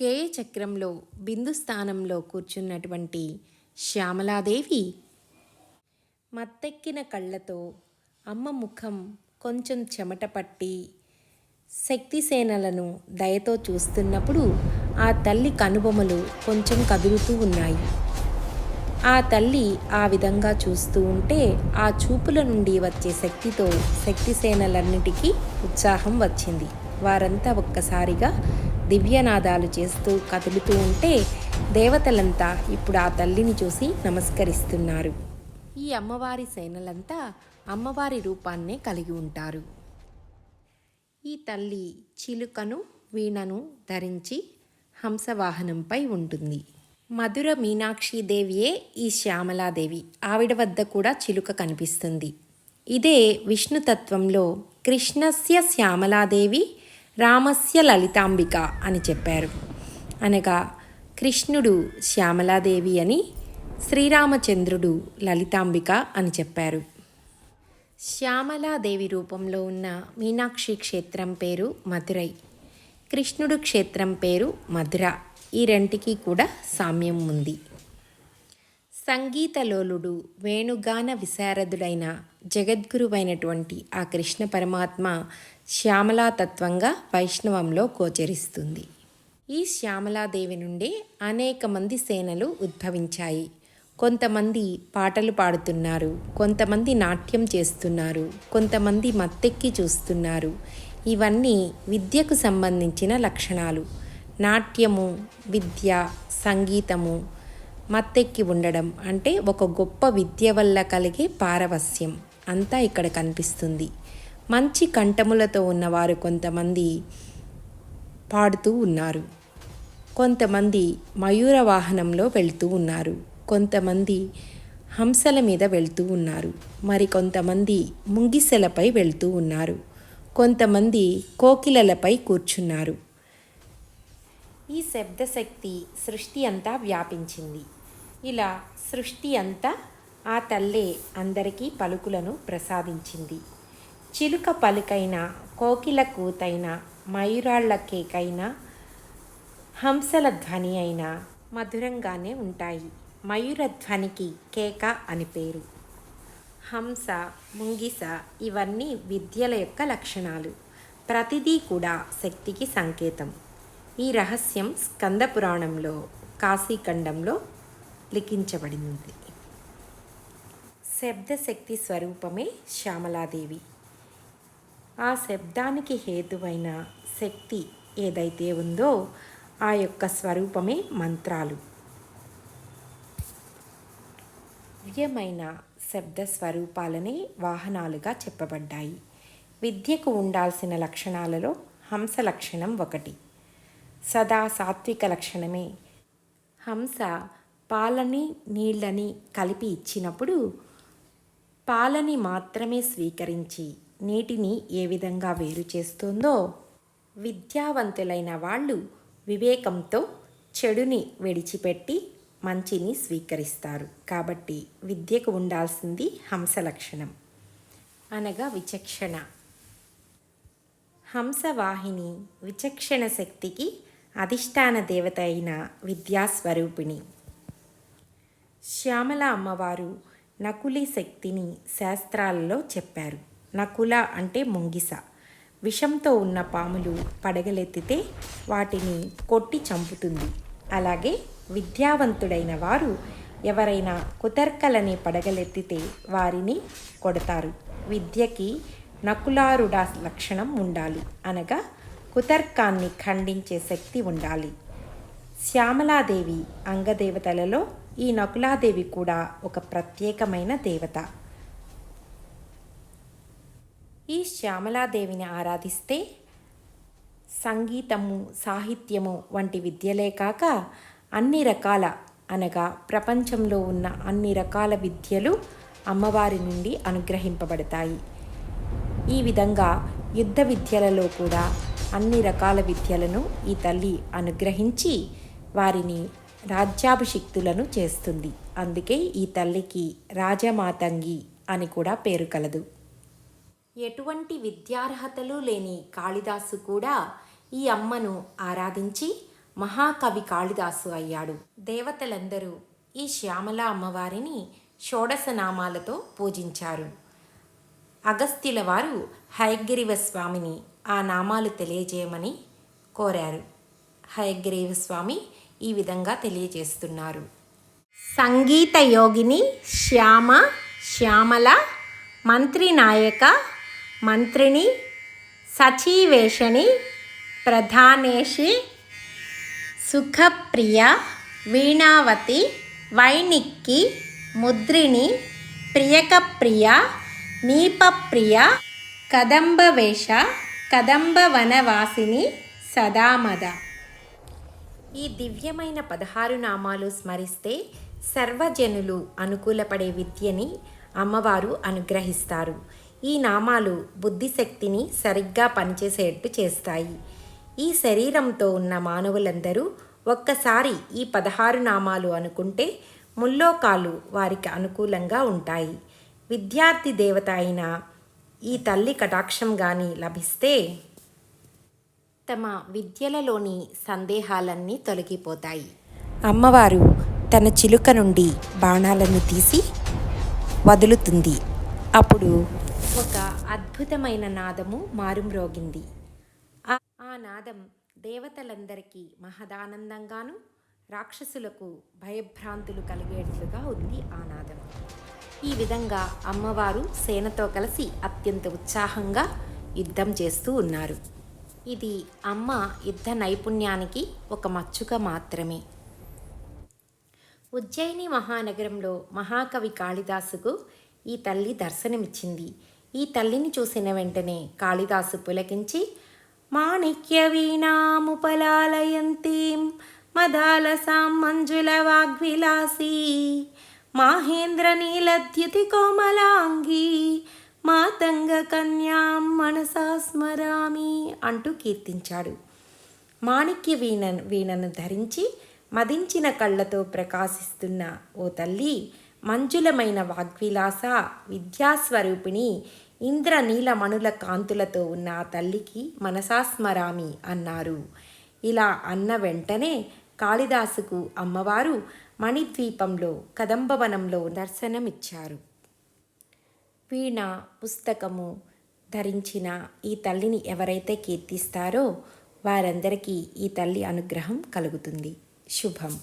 గేయ చక్రంలో బిందు స్థానంలో కూర్చున్నటువంటి శ్యామలాదేవి మత్తెక్కిన కళ్ళతో అమ్మ ముఖం కొంచెం చెమట పట్టి శక్తిసేనలను దయతో చూస్తున్నప్పుడు ఆ తల్లి కనుబొమలు కొంచెం కదులుతూ ఉన్నాయి. ఆ తల్లి ఆ విధంగా చూస్తూ ఉంటే ఆ చూపుల నుండి వచ్చే శక్తితో శక్తిసేనలన్నిటికీ ఉత్సాహం వచ్చింది. వారంతా ఒక్కసారిగా దివ్యనాదాలు చేస్తూ కదులుతూ ఉంటే దేవతలంతా ఇప్పుడు ఆ తల్లిని చూసి నమస్కరిస్తున్నారు. ఈ అమ్మవారి సేనలంతా అమ్మవారి రూపాన్నే కలిగి ఉంటారు. ఈ తల్లి చిలుకను వీణను ధరించి హంసవాహనంపై ఉంటుంది. మధుర మీనాక్షి దేవియే ఈ శ్యామలాదేవి. ఆవిడ వద్ద కూడా చిలుక కనిపిస్తుంది. ఇదే విష్ణుతత్వంలో కృష్ణస్య శ్యామలాదేవి రామస్య లలితాంబిక అని చెప్పారు. అనగా కృష్ణుడు శ్యామలాదేవి అని శ్రీరామచంద్రుడు లలితాంబిక అని చెప్పారు. శ్యామలాదేవి రూపంలో ఉన్న మీనాక్షి క్షేత్రం పేరు మధురై. కృష్ణుడు క్షేత్రం పేరు మధుర. ఈ రెంటికి కూడా సామ్యం ఉంది. సంగీతలోలుడు వేణుగాన విశారదుడైన జగద్గురువైనటువంటి ఆ కృష్ణ పరమాత్మ శ్యామలాతత్వంగా వైష్ణవంలో గోచరిస్తుంది. ఈ శ్యామలాదేవి నుండే అనేక మంది సేనలు ఉద్భవించాయి. కొంతమంది పాటలు పాడుతున్నారు. కొంతమంది నాట్యం చేస్తున్నారు. కొంతమంది మత్తెక్కి చూస్తున్నారు. ఇవన్నీ విద్యకు సంబంధించిన లక్షణాలు. నాట్యము విద్య సంగీతము మత్తెక్కి ఉండడం అంటే ఒక గొప్ప విద్య వల్ల కలిగే పారవస్యం అంతా ఇక్కడ కనిపిస్తుంది. మంచి కంఠములతో ఉన్నవారు కొంతమంది పాడుతూ ఉన్నారు. కొంతమంది మయూర వాహనంలో వెళ్తూ ఉన్నారు. కొంతమంది హంసల మీద వెళ్తూ ఉన్నారు. మరి కొంతమంది ముంగిసెలపై వెళ్తూ ఉన్నారు. కొంతమంది కోకిలలపై కూర్చున్నారు. ఈ శబ్దశక్తి సృష్టి అంతా వ్యాపించింది. ఇలా సృష్టి అంతా ఆ తల్లే అందరికీ పలుకులను ప్రసాదించింది. చిలుక పలుకైన కోకిల కూతైన మయూరాళ్ళ కేకైన హంసల ధ్వని అయినా మధురంగానే ఉంటాయి. మయూర ధ్వనికి కేక అని పేరు. హంస ముంగిస ఇవన్నీ విద్యల యొక్క లక్షణాలు. ప్రతిదీ కూడా శక్తికి సంకేతం. ఈ రహస్యం స్కంద పురాణంలో కాశీఖండంలో లిఖించబడింది. శబ్దశక్తి స్వరూపమే శ్యామలాదేవి. ఆ శబ్దానికి హేతువైన శక్తి ఏదైతే ఉందో ఆ యొక్క స్వరూపమే మంత్రాలు. దివ్యమైన శబ్ద స్వరూపాలనే వాహనాలుగా చెప్పబడ్డాయి. విద్యకు ఉండాల్సిన లక్షణాలలో హంస లక్షణం ఒకటి. సదా సాత్విక లక్షణమే. హంస పాలని నీళ్ళని కలిపి ఇచ్చినప్పుడు పాలని మాత్రమే స్వీకరించి నీటిని ఏ విధంగా వేరు చేస్తుందో విద్యావంతులైన వాళ్ళు వివేకంతో చెడుని విడిచిపెట్టి మంచిని స్వీకరిస్తారు. కాబట్టి విద్యకు ఉండాల్సింది హంస లక్షణం. అనగా విచక్షణ. హంసవాహిని విచక్షణ శక్తికి అధిష్టాన దేవత అయిన విద్యాస్వరూపిణి. శ్యామల అమ్మవారు నకులి శక్తిని శాస్త్రాలలో చెప్పారు. నకుల అంటే ముంగిస. విషంతో ఉన్న పాములు పడగలెత్తితే వాటిని కొట్టి చంపుతుంది. అలాగే విద్యావంతుడైన వారు ఎవరైనా కుతర్కలని పడగలెత్తితే వారిని కొడతారు. విద్యకి నకులారుడ లక్షణం ఉండాలి. అనగా కుతర్కాన్ని ఖండించే శక్తి ఉండాలి. శ్యామలాదేవి అంగదేవతలలో ఈ నకులాదేవి కూడా ఒక ప్రత్యేకమైన దేవత. ఈ శ్యామలాదేవిని ఆరాధిస్తే సంగీతము సాహిత్యము వంటి విద్యలే కాక అన్ని రకాల అనగా ప్రపంచంలో ఉన్న అన్ని రకాల విద్యలు అమ్మవారి నుండి అనుగ్రహింపబడతాయి. ఈ విధంగా యుద్ధ విద్యలలో కూడా అన్ని రకాల విద్యలను ఈ తల్లి అనుగ్రహించి వారిని రాజ్యాభిషిక్తులను చేస్తుంది. అందుకే ఈ తల్లికి రాజమాతంగి అని కూడా పేరు కలదు. ఎటువంటి విద్యార్హతలు లేని కాళిదాసు కూడా ఈ అమ్మను ఆరాధించి మహాకవి కాళిదాసు అయ్యాడు. దేవతలందరూ ఈ శ్యామల అమ్మవారిని షోడశ నామాలతో పూజించారు. అగస్త్యుల వారు హయగ్రీవ స్వామిని ఆ నామాలు తెలియజేయమని కోరారు. హయగ్రీవ స్వామి ఈ విధంగా తెలియజేస్తున్నారు. సంగీత యోగిని శ్యామ శ్యామల మంత్రి నాయక మంత్రిని సచీవేషణి ప్రధానేషి సుఖప్రియ వీణావతి వైణిక్కి ముద్రిణి ప్రియకప్రియ నీపప్రియ కదంబవేష కదంబవనవాసిని సదామద. ఈ దివ్యమైన పదహారు నామాలు స్మరిస్తే సర్వజనులు అనుకూలపడే విద్యని అమ్మవారు అనుగ్రహిస్తారు. ఈ నామాలు బుద్ధిశక్తిని సరిగ్గా పనిచేసేట్టు చేస్తాయి. ఈ శరీరంతో ఉన్న మానవులందరూ ఒక్కసారి ఈ పదహారు నామాలు అనుకుంటే ముల్లోకాలు వారికి అనుకూలంగా ఉంటాయి. విద్యార్థి దేవత అయిన ఈ తల్లి కటాక్షం కానీ లభిస్తే తమ విద్యలలోని సందేహాలన్నీ తొలగిపోతాయి. అమ్మవారు తన చిలుక నుండి బాణాలను తీసి వదులుతుంది. అప్పుడు ఒక అద్భుతమైన నాదము మారుమ్రోగింది. ఆ- నాదం దేవతలందరికీ మహదానందంగాను రాక్షసులకు భయభ్రాంతులు కలిగేట్లుగా ఉంది ఆ నాదం. ఈ విధంగా అమ్మవారు సేనతో కలిసి అత్యంత ఉత్సాహంగా యుద్ధం చేస్తూ ఉన్నారు. ఇది అమ్మ యుద్ధ నైపుణ్యానికి ఒక మచ్చుక మాత్రమే. ఉజ్జయిని మహానగరంలో మహాకవి కాళిదాసుకు ఈ తల్లి దర్శనమిచ్చింది. ఈ తల్లిని చూసిన వెంటనే కాళిదాసు పులకించి మాణిక్య వీణాముపలాలయంతీం మదాలసాం మంజుల వాగ్విలాసీ మాహేంద్ర నీలద్యుతి కోమలాంగి మాతంగ కన్యాం మనసా స్మరామి అంటూ కీర్తించాడు. మాణిక్య వీణ వీణను ధరించి మదించిన కళ్ళతో ప్రకాశిస్తున్న ఓ తల్లి మంజులమైన వాగ్విలాస విద్యాస్వరూపిణి ఇంద్ర నీలమణుల కాంతులతో ఉన్న ఆ తల్లికి మనసాస్మరామి అన్నారు. ఇలా అన్న వెంటనే కాళిదాసుకు అమ్మవారు మణిద్వీపంలో కదంబవనంలో దర్శనమిచ్చారు. వీణ పుస్తకము ధరించిన ఈ తల్లిని ఎవరైతే కీర్తిస్తారో వారందరికీ ఈ తల్లి అనుగ్రహం కలుగుతుంది. శుభం.